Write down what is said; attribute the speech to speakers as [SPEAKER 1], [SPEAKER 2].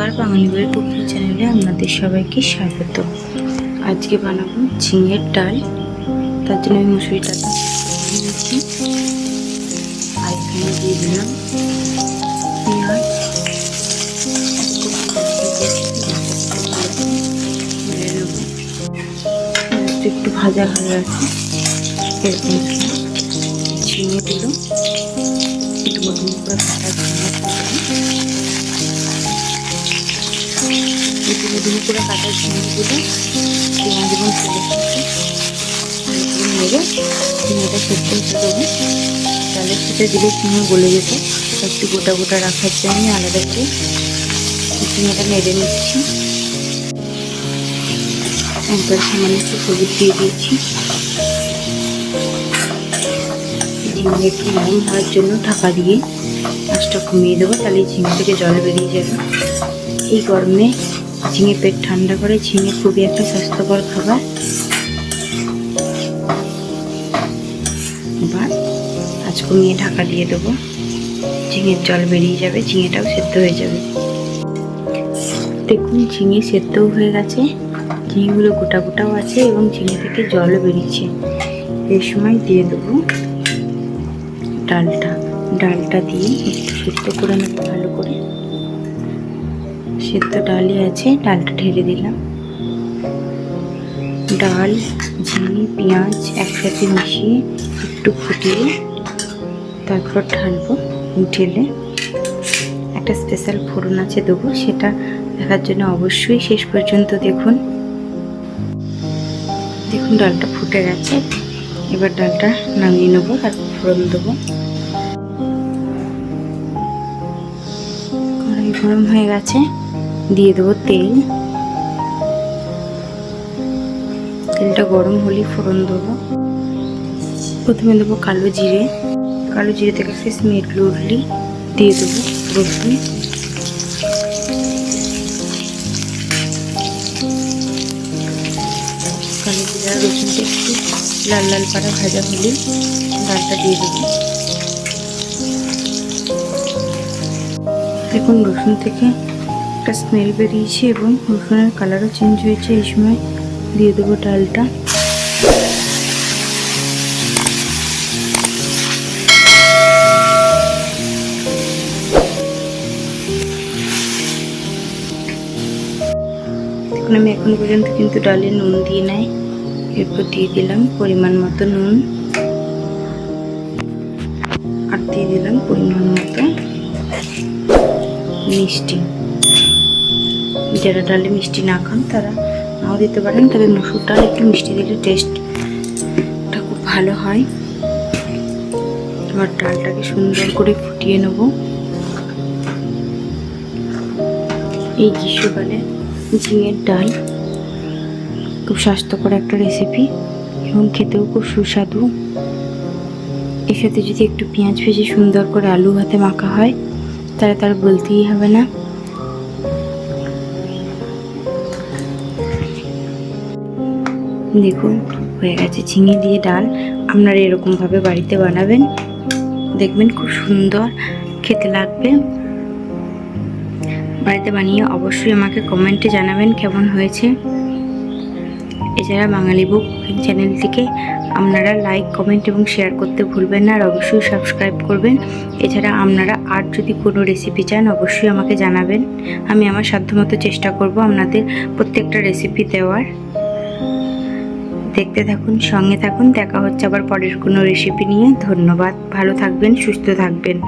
[SPEAKER 1] নমস্কার, বাঙালি বাড়ি কুকিং চ্যানেলে আপনাদের সবাইকে স্বাগত। আজকে বানাবো ঝিঙের ডাল। তার জন্য আমি মুসুরি এখানে দিয়ে দিলাম পেঁয়াজ। একটু ভাজা হয়ে গেছে। এরকম ঝিঙে দিল একটু করে এগুলো দুটো করে কাটা ঝিঙেগুলো পেঁয়াজ এবং তেলের ভালো ঝিঙেটা সেদ্ধ হতে দেবো। চালের সাথে দিলে ঝিঙে গলে যেত। একটু গোটা গোটা রাখার জন্য আলাদা করে ঝিঙেটা নেড়ে নিচ্ছি। একবার সামান্য একটু হলুদ দিয়ে দিয়েছি। ঝিঙে একটু নরম হওয়ার জন্য ঢাকা দিয়ে মাছটা কমিয়ে দেবো। তাহলে ঝিঙে থেকে জল বেরিয়ে যাবে। এই গরমে ঝিঙে পেট ঠান্ডা করে, ঝিঙে খুবই একটা স্বাস্থ্যকর খাবার। এবার আজ কমিয়ে ঢাকা দিয়ে দেবো। ঝিঙের জল বেরিয়ে যাবে, ঝিঙেটাও সেদ্ধ হয়ে যাবে। দেখুন, ঝিঙে সেদ্ধও হয়ে গেছে। ঝিঙেগুলো গোটা গোটাও আছে এবং ঝিঙে থেকে জলও বেরিয়েছে। এই সময় দিয়ে দেবো ডালটা। ডালটা দিয়ে একটু সেদ্ধ করে নেব ভালো করে। সেদ্ধ ডালই আছে, ডালটা ঢেলে দিলাম। ডাল, ঝিঙে, পেঁয়াজ একসাথে মিশিয়ে একটু ফুটিয়ে তারপর ঢালবো ঢেলে একটা স্পেশাল ফোড়ন আছে দেবো, সেটা দেখার জন্য অবশ্যই শেষ পর্যন্ত দেখুন। দেখুন, ডালটা ফুটে গেছে। এবার ডালটা নামিয়ে নেব, তারপর ফোড়ন দেবো। গরম হয়ে গেছে। দিয়ে দেবো তেল। তেলটা গরম হলেই ফোড়ন দেবো। প্রথমে দেবো কালো জিরে। কালো জিরে থেকে একটা উঠলি দিয়ে দেবো রসুন। কালো জিরে রসুনটা একটু লাল লাল পাড়া ভাজা হলে ডালটা দিয়ে দেবো। দেখুন রসুন থেকে একটা স্মেল বেরিয়েছে এবং রসুনের কালারও চেঞ্জ হয়েছে, এই সময় দিয়ে দেবো ডালটা। আমি এখন পর্যন্ত কিন্তু ডালে নুন দিয়ে নাই, এরপর দিয়ে দিলাম পরিমাণ মতো নুন। আর দিয়ে দিলাম পরিমাণ মতো মিষ্টি। যারা ডালে মিষ্টি না খান, তারা নাও দিতে পারেন। তবে মসুর ডাল একটু মিষ্টি দিলে টেস্টটা খুব ভালো হয়। এবার ডালটাকে সুন্দর করে ফুটিয়ে নেব। এই গ্রীষ্মকালে ঝিঙের ডাল খুব স্বাস্থ্যকর একটা রেসিপি এবং খেতেও খুব সুস্বাদু। এর সাথে যদি একটু পেঁয়াজ ভেজে সুন্দর করে আলু ভাতে মাখা হয়, তাহলে তার বলতেই হবে না। দেখুন, হয়ে গেছে। ঝিঙে দিয়ে ডাল আপনারা এরকমভাবে বাড়িতে বানাবেন। দেখবেন খুব সুন্দর খেতে লাগবে। বাড়িতে বানিয়ে অবশ্যই আমাকে কমেন্টে জানাবেন কেমন হয়েছে। এছাড়া বাঙালি বুক কুকিং চ্যানেলটিকে আপনারা লাইক, কমেন্ট এবং শেয়ার করতে ভুলবেন না আর অবশ্যই সাবস্ক্রাইব করবেন। এছাড়া আপনারা আর যদি কোনো রেসিপি চান, অবশ্যই আমাকে জানাবেন। আমি আমার সাধ্যমতো চেষ্টা করব আপনাদের প্রত্যেকটা রেসিপি দেওয়ার। দেখতে থাকুন, সঙ্গে থাকুন। দেখা হচ্ছে আবার পরের কোনো রেসিপি নিয়ে। ধন্যবাদ। ভালো থাকবেন, সুস্থ থাকবেন।